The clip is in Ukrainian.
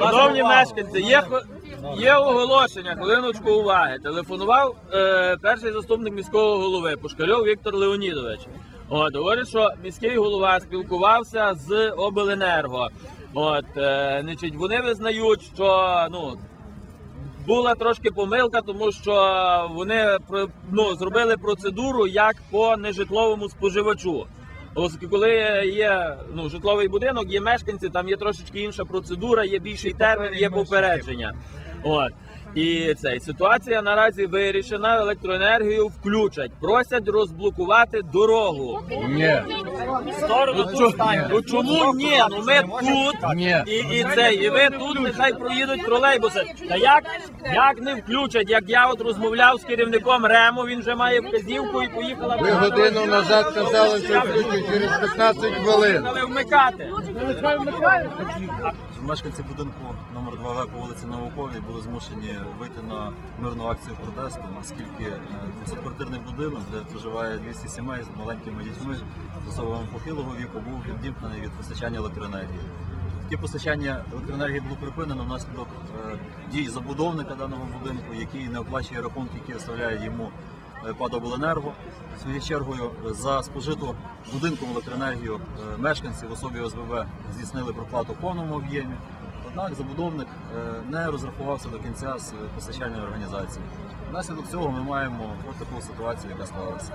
Шановні мешканці, є, є оголошення, хвилиночку уваги. Телефонував е, перший заступник міського голови Пушкарьов Віктор Леонідович. От, говорить, що міський голова спілкувався з обленерго. От, е, значить, вони визнають, що ну, була трошки помилка, тому що вони ну, зробили процедуру як по нежитловому споживачу. Оскільки коли є ну, житловий будинок, є мешканці, там є трошечки інша процедура, є більший термін, є попередження. От. І цей ситуація наразі вирішена, електроенергію включать. Просять розблокувати дорогу. Ні. Ну, чо- ну чому ні? Ну ми тут Ні. і, і це, і ви тут нехай проїдуть тролейбуси. Та як, як не включать? Як я от розмовляв з керівником Рему, він вже має вказівку і поїхала Ви годину назад казали, що включить через 15 хвилин. Але вмикати. Мешканці будинку номер 2 по вулиці Науковій були змушені вийти на мирну акцію протесту, оскільки е, 200-квартирний будинок, де проживає 200 сімей з маленькими дітьми з особами похилого віку, був відімкнений від постачання електроенергії. Таке постачання електроенергії було припинено внаслідок е, дій забудовника даного будинку, який не оплачує рахунки, які виставляє йому е, ПАД «Обленерго». Своєю чергою е, за спожиту будинком електроенергію е, мешканці в особі ОСББ здійснили проплату в повному об'ємі. Однак забудовник е, не розрахувався до кінця з постачальною організацією. Внаслідок цього ми маємо от таку ситуацію, яка склалася.